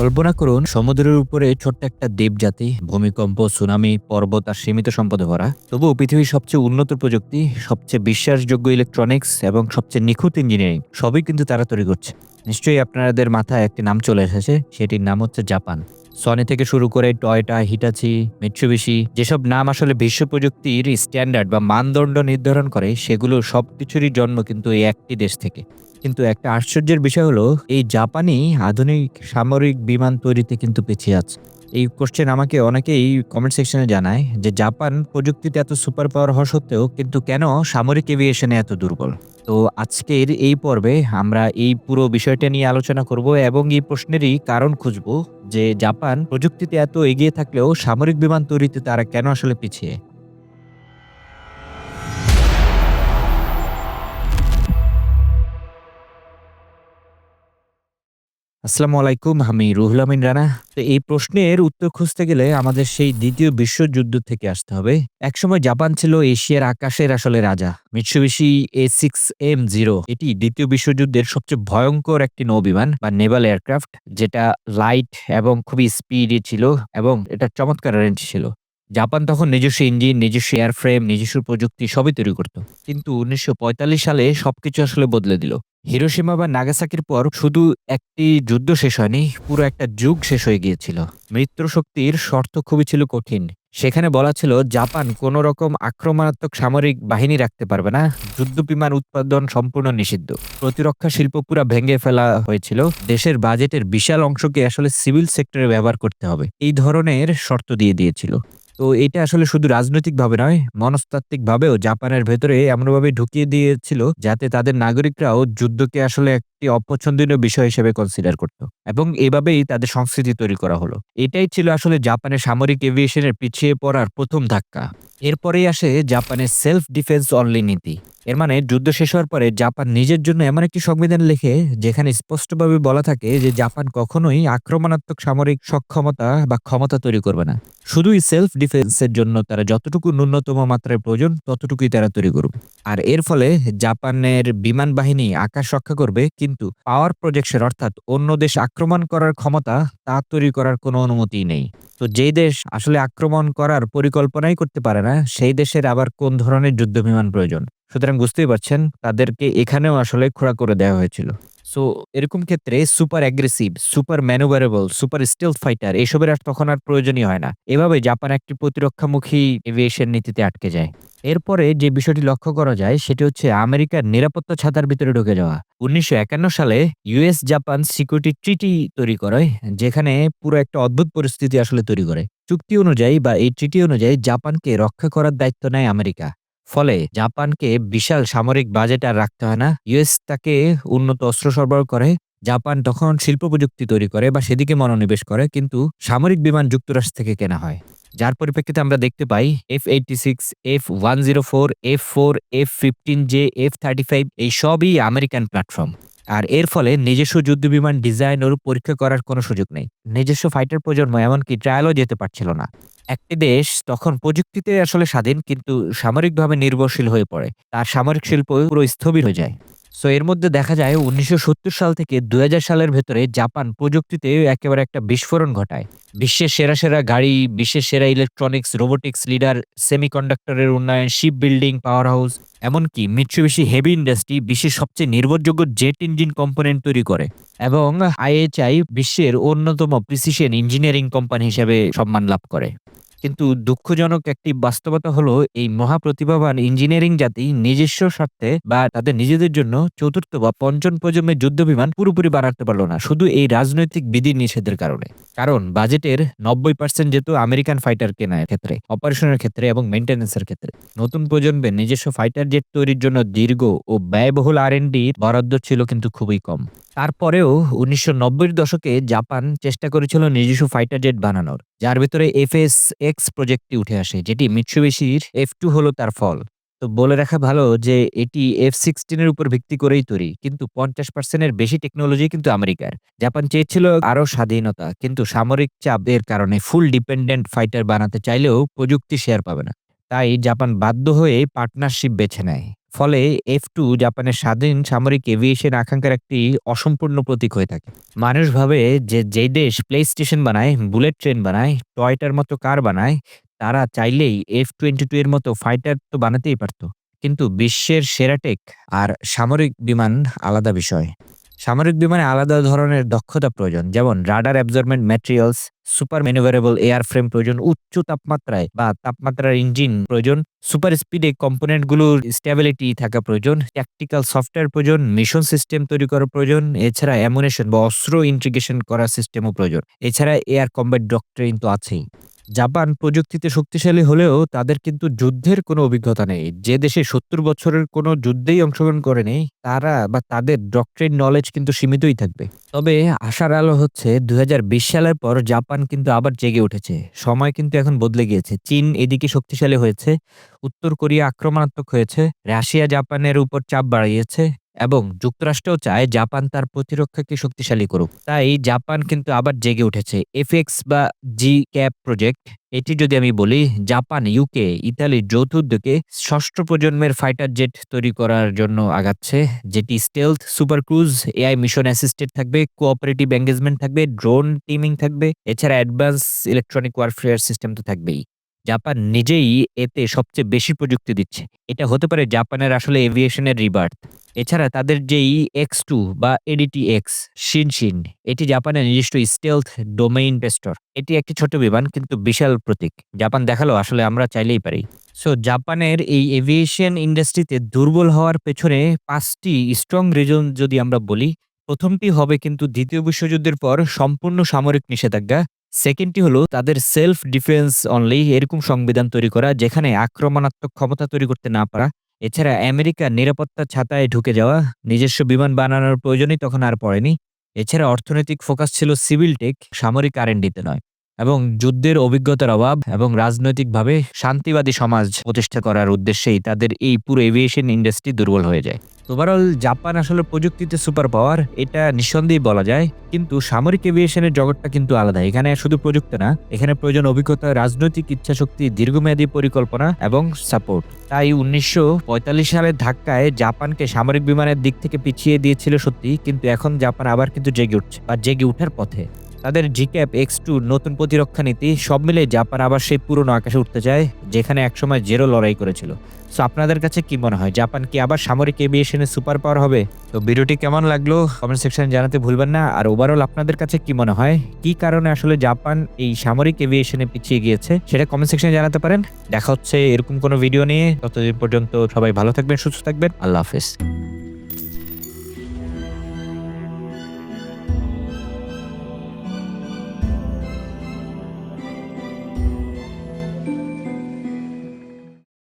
কল্পনা করুন, সমুদ্রের উপরে ছোট্ট একটা দ্বীপ জাতি ভূমিকম্প, সুনামি, পর্বত আর সীমিত সম্পদে ভরা। তবুও পৃথিবীর সবচেয়ে উন্নত প্রযুক্তি, সবচেয়ে বিশ্বাসযোগ্য ইলেকট্রনিক্স এবং সবচেয়ে নিখুঁত ইঞ্জিনিয়ারিং সবই কিন্তু তারা তৈরি করছে। নিশ্চয়ই আপনাদের মাথায় একটি নাম চলে এসেছে, সেটির নাম হচ্ছে জাপান। সনি থেকে শুরু করে টয়টা হিটাচি মিৎসুবিশি যেসব নাম আসলে বিশ্ব প্রযুক্তির স্ট্যান্ডার্ড বা মানদণ্ড নির্ধারণ করে, সেগুলো সব কিছুরই জন্ম কিন্তু এই একটি দেশ থেকে। কিন্তু একটা আশ্চর্যের বিষয় হলো, এই জাপানি আধুনিক সামরিক বিমান তৈরিতে কিন্তু পিছিয়ে আছে। এই কোশ্চেন আমাকে অনেকেই কমেন্ট সেকশনে জানায় যে জাপান প্রযুক্তিতে এত সুপার পাওয়ার হওয়া সত্ত্বেও কিন্তু কেন সামরিক এভিয়েশনে এত দুর্বল? তো আজকের এই পর্বে আমরা এই পুরো বিষয়টা নিয়ে আলোচনা করব এবং এই প্রশ্নেরই কারণ খুঁজব যে জাপান প্রযুক্তিতে এত এগিয়ে থাকলেও সামরিক বিমান তৈরিতে তারা কেন আসলে পিছিয়ে? আসসালামু আলাইকুম, আমি রুহুল আমিন রানা। তো এই প্রশ্নের উত্তর খুঁজতে গেলে আমাদের সেই দ্বিতীয় বিশ্বযুদ্ধ থেকে আসতে হবে। একসময় জাপান ছিল এশিয়ার আকাশের আসলে রাজা। Mitsubishi A six M zero, এটি দ্বিতীয় বিশ্বযুদ্ধের সবচেয়ে ভয়ঙ্কর একটি নৌবিমান বা নেভাল এয়ারক্রাফট, যেটা লাইট এবং খুবই স্পিডি ছিল এবং এটা চমৎকার রেঞ্জ ছিল। জাপান তখন নিজস্ব ইঞ্জিন, নিজস্ব এয়ারফ্রেম নিজস্ব প্রযুক্তি সবই তৈরি করত। কিন্তু উনিশশো পঁয়তাল্লিশ সালে সবকিছু আসলে বদলে দিল। হিরোসীমা বা নাগাসাকির পর শুধু একটি যুদ্ধ শেষ হয়নি, পুরো একটা যুগ শেষ হয়ে গিয়েছিল। মিত্র শক্তির শর্ত খুবই ছিল কঠিন। সেখানে বলা ছিল, জাপান কোন রকম আক্রমণাত্মক সামরিক বাহিনী রাখতে পারবে না। যুদ্ধ বিমান উৎপাদন সম্পূর্ণ নিষিদ্ধ। প্রতিরক্ষা শিল্প পুরা ভেঙে ফেলা হয়েছিল। দেশের বাজেটের বিশাল অংশকে আসলে সিভিল সেক্টরে ব্যবহার করতে হবে। এই ধরনের শর্ত দিয়ে দিয়েছিল। তো এটা আসলে শুধু রাজনৈতিকভাবে নয়, মনস্তাত্ত্বিকভাবেও জাপানের ভেতরে এমনভাবে ঢুকিয়ে দিয়েছিল যাতে তাদের নাগরিকরাও যুদ্ধকে আসলে একটি অপছন্দনীয় বিষয় হিসেবে কনসিডার করত এবং এভাবেই তাদের সংস্কৃতি তৈরি করা হলো। এটাই ছিল আসলে জাপানের সামরিক এভিয়েশনের পিছিয়ে পড়ার প্রথম ধাক্কা। এরপরেই আসে জাপানের সেলফ ডিফেন্স অনলি নীতি। এর মানে যুদ্ধ শেষ হওয়ার পরে জাপান নিজের জন্য এমন একটি সংবিধান লেখে, যেখানে স্পষ্টভাবে বলা থাকে যে জাপান কখনোই আক্রমণাত্মক সামরিক সক্ষমতা বা ক্ষমতা তৈরি করবে না। শুধুই সেলফ ডিফেন্সের জন্য তারা যতটুকু ন্যূনতম মাত্রায় প্রয়োজন, ততটুকুই তারা তৈরি করবে আর এর ফলে জাপানের বিমান বাহিনী আকাশ রক্ষা করবে, কিন্তু পাওয়ার প্রজেকশন অর্থাৎ অন্য দেশ আক্রমণ করার ক্ষমতা তা তৈরি করার কোনো অনুমতি নেই। তো যেই দেশ আসলে আক্রমণ করার পরিকল্পনাই করতে পারে না, সেই দেশের আবার কোন ধরনের যুদ্ধ বিমান প্রয়োজন? সুতরাং বুঝতেই পারছেন, তাদেরকে এখানেও আসলে খোড়া করে দেওয়া হয়েছিল। সো এরকম ক্ষেত্রে super aggressive super manoeuvrable super stealth fighter এসবের আর তখন আর প্রয়োজনই হয় না। এভাবে জাপান একটি প্রতিরক্ষামুখী এভিয়েশন নীতিতে আটকে যায়। এরপরে যে বিষয়টি লক্ষ্য করা যায়, সেটি হচ্ছে আমেরিকার নিরাপত্তা ছাতার ভিতরে ঢুকে যাওয়া। উনিশশো একান্ন সালে ইউএস জাপান সিকিউরিটি ট্রিটি তৈরি করে, যেখানে পুরো একটা অদ্ভুত পরিস্থিতি আসলে তৈরি করে। চুক্তি অনুযায়ী বা এই ট্রিটি অনুযায়ী জাপানকে রক্ষা করার দায়িত্ব নেয় আমেরিকা। ফলে জাপানকে বিশাল সামরিক বাজেট আর রাখতে হয় না। ইউএস তাকে উন্নত অস্ত্র সরবরাহ করে, জাপান তখন শিল্প প্রযুক্তি তৈরি করে বা সেদিকে মনোনিবেশ করে, কিন্তু সামরিক বিমান যুক্তরাষ্ট্র থেকে কেনা হয়। যার পরিপ্রেক্ষিতে আমরা দেখতে পাই F eighty six F one zero four F four F fifteen J F thirty five এই সবই আমেরিকান প্ল্যাটফর্ম। আর এর ফলে নিজস্ব যুদ্ধ বিমান ডিজাইন ও পরীক্ষা করার কোনো সুযোগ নেই। নিজস্ব ফাইটার প্রজন্ম এমনকি ট্রায়ালও যেতে পারছিল না। একটি দেশ তখন প্রযুক্তিতে আসলে স্বাধীন, কিন্তু সামরিকভাবে নির্ভরশীল হয়ে পড়ে। তার সামরিক শিল্প পুরো স্থবির হয়ে যায়। সো এর মধ্যে দেখা যায় উনিশশো সত্তর সাল থেকে দু হাজার সালের ভেতরে জাপান প্রযুক্তিতে একেবারে একটা বিস্ফোরণ ঘটায়। বিশ্বের সেরা সেরা গাড়ি, বিশ্বের সেরা ইলেকট্রনিক্স রোবোটিক্স লিডার সেমিকন্ডাক্টরের উন্নয়ন শিপ বিল্ডিং পাওয়ার হাউস এমনকি মিৎসুবিশি হেভি ইন্ডাস্ট্রি বিশ্বের সবচেয়ে নির্ভরযোগ্য জেট ইঞ্জিন কম্পোনেন্ট তৈরি করে। এবং আইএচআই বিশ্বের অন্যতম প্রিসিশন ইঞ্জিনিয়ারিং কোম্পানি হিসেবে সম্মান লাভ করে। কিন্তু দুঃখজনক একটি বাস্তবতা হলো, এই মহাপ্রতিভাবান ইঞ্জিনিয়ারিং জাতি নিজস্ব স্বার্থে বা তাদের নিজেদের জন্য চতুর্থ বা পঞ্চম প্রজন্মের যুদ্ধ বিমান পুরোপুরি বানাতে পারল না, শুধু এই রাজনৈতিক বিধি নিষেধের কারণে। কারণ বাজেটের নব্বই পার্সেন্ট যেত আমেরিকান ফাইটার কেনার ক্ষেত্রে অপারেশনের ক্ষেত্রে এবং মেনটেন্যান্সের ক্ষেত্রে। নতুন প্রজন্মের নিজস্ব ফাইটার জেট তৈরির জন্য দীর্ঘ ও ব্যয়বহুল আর বরাদ্দ ছিল কিন্তু খুবই কম। তারপরেও উনিশশো নব্বইয়ের দশকে জাপান চেষ্টা করেছিল নিজস্ব ফাইটার জেট বানানোর, যার ভিতরে এফ এস এক্স প্রজেক্টটি উঠে আসে, যেটি মিৎসুবিশির এফ টু হলো তার ফল। তো বলে রাখা ভালো যে এটি এফ সিক্সটিনের উপর ভিত্তি করেই তৈরি, কিন্তু পঞ্চাশ পার্সেন্টের বেশি টেকনোলজি কিন্তু আমেরিকার। জাপান চেয়েছিল আরও স্বাধীনতা, কিন্তু সামরিক চাপের কারণে ফুল ডিপেন্ডেন্ট ফাইটার বানাতে চাইলেও প্রযুক্তি শেয়ার পাবে না। তাই জাপান বাধ্য হয়ে পার্টনারশিপ বেছে নেয়। ফলে এফ টু জাপানের স্বাধীন সামরিক এভিয়েশন আকাঙ্ক্ষার একটি অসম্পূর্ণ প্রতীক হয়ে থাকে। মানুষ ভাবে যে, যেই দেশ প্লে স্টেশন বানায় বুলেট ট্রেন বানায়, টয়টার মতো কার বানায়, তারা চাইলেই এফ টোয়েন্টি টু এর মতো ফাইটার তো বানাতেই পারতো। কিন্তু বিশ্বের সেরাটেক আর সামরিক বিমান আলাদা বিষয়। সামরিক বিমানে আলাদা ধরনের দক্ষতা প্রয়োজন, যেমন radar absorbment materials, super manoeuvrable airframe প্রয়োজন, উচ্চ তাপমাত্রায় বা তাপমাত্রার ইঞ্জিন প্রয়োজন, সুপার স্পিডে কম্পোনেন্টগুলোর স্ট্যাবিলিটি থাকা প্রয়োজন ট্যাকটিক্যাল সফটওয়্যার প্রয়োজন মিশন সিস্টেম তৈরি করা প্রয়োজন, এছাড়া অ্যামুনেশন বা অস্ত্র ইন্টিগ্রেশন করার সিস্টেমও প্রয়োজন, এছাড়া এয়ার কম্ব্যাট ডক্টরিন তো আছেই। জাপান প্রযুক্তিতে শক্তিশালী হলেও তাদের কিন্তু যুদ্ধের কোনো অভিজ্ঞতা নেই। যে দেশে সত্তর বছরের কোনো যুদ্ধেই অংশগ্রহণ করেনি, তারা বা তাদের ডক্টরিন নলেজ কিন্তু সীমিতই থাকবে। তবে আশার আলো হচ্ছে দুই হাজার বিশ সালের পর জাপান কিন্তু আবার জেগে উঠেছে। সময় কিন্তু এখন বদলে গিয়েছে। চীন এদিকে শক্তিশালী হয়েছে, উত্তর কোরিয়া আক্রমণাত্মক হয়েছে, রাশিয়া জাপানের উপর চাপ বাড়িয়েছে এবং যুক্তরাষ্ট্রও চায় জাপান তার প্রতিরক্ষাকে শক্তিশালী করুক। তাই জাপান কিন্তু আবার জেগে উঠেছে। এফএক্স বা জি ক্যাপ প্রজেক্ট, এটি যদি আমি বলি, জাপান, ইউকে ইতালির যৌথ উদ্যোগে ষষ্ঠ প্রজন্মের ফাইটার জেট তৈরি করার জন্য আগাচ্ছে, যেটি stealth super cruise AI mission assisted থাকবে, কোঅপারেটিভ এঙ্গেজমেন্ট থাকবে, ড্রোন টিমিং থাকবে, এছাড়া অ্যাডভান্স ইলেকট্রনিক ওয়ারফেয়ার সিস্টেম তো থাকবেই। জাপান নিজেই এতে সবচেয়ে বেশি প্রযুক্তি দিচ্ছে। এটা হতে পারে জাপানের আসলে এভিয়েশনের রিবার্থ। এছাড়া তাদের যেই এক্স টু বা এডিটি এক্স শিনশিন এটি জাপানের নিজস্ব স্টেলথ ডোমেইন পেস্টর এটি একটি ছোট বিমান, কিন্তু বিশাল প্রতীক। জাপান দেখাল, আসলে আমরা চাইলেই পারি। সো জাপানের এই এভিয়েশন ইন্ডাস্ট্রিতে দুর্বল হওয়ার পেছনে পাঁচটি স্ট্রং রিজন যদি আমরা বলি, প্রথমটি হবে কিন্তু দ্বিতীয় বিশ্বযুদ্ধের পর সম্পূর্ণ সামরিক নিষেধাজ্ঞা। সেকেন্ডটি হলো তাদের সেলফ ডিফেন্স অনলি এরকম সংবিধান তৈরি করা, যেখানে আক্রমণাত্মক ক্ষমতা তৈরি করতে না পারা। এছাড়া আমেরিকার নিরাপত্তা ছাতায় ঢুকে যাওয়া, নিজস্ব বিমান বানানোর প্রয়োজনই তখন আর পড়েনি। এছাড়া অর্থনৈতিক ফোকাস ছিল সিভিল টেক সামরিক আর নয়। এবং যুদ্ধের অভিজ্ঞতার অভাব এবং রাজনৈতিকভাবে শান্তিবাদী সমাজ প্রতিষ্ঠা করার উদ্দেশ্যেই তাদের এই পুরো এভিয়েশন ইন্ডাস্ট্রি দুর্বল হয়ে যায়। ওভারঅল জাপান আসলে প্রযুক্তিতে সুপার পাওয়ার এটা নিঃসন্দেহে বলা যায়। কিন্তু সামরিক এভিয়েশনের জগৎটা কিন্তু আলাদা। এখানে শুধু প্রযুক্তি না, এখানে প্রয়োজন অভিজ্ঞতা, রাজনৈতিক ইচ্ছাশক্তি, দীর্ঘমেয়াদী পরিকল্পনা এবং সাপোর্ট তাই উনিশশো পঁয়তাল্লিশ সালের ধাক্কায় জাপানকে সামরিক বিমানের দিক থেকে পিছিয়ে দিয়েছিল সত্যি কিন্তু এখন জাপান আবার কিন্তু জেগে উঠছে বা জেগে উঠার পথে। তাদের জিক্যাপ, এক্স টু, নতুন প্রতিরক্ষা নীতি, সব মিলে জাপান আবার সেই পুরনো আকাশে উঠতে চায়, যেখানে একসময় জেরো লড়াই করেছিল। সো আপনাদের কাছে কি মনে হয়? জাপান কি আবার সামরিক এভিয়েশনে সুপার পাওয়ার হবে? তো ভিডিওটি কেমন লাগল? কমেন্ট সেকশনে জানাতে ভুলবেন না। আর ওভারঅল আপনাদের কাছে কি মনে হয়? কি কারণে আসলে জাপান এই সামরিক এভিয়েশনে পিছিয়ে গিয়েছে? সেটা কমেন্ট সেকশনে জানাতে পারেন। দেখা হচ্ছে এরকম কোনো ভিডিও নিয়ে। ততদিন পর্যন্ত সবাই ভালো থাকবেন, সুস্থ থাকবেন। আল্লাহ হাফেজ।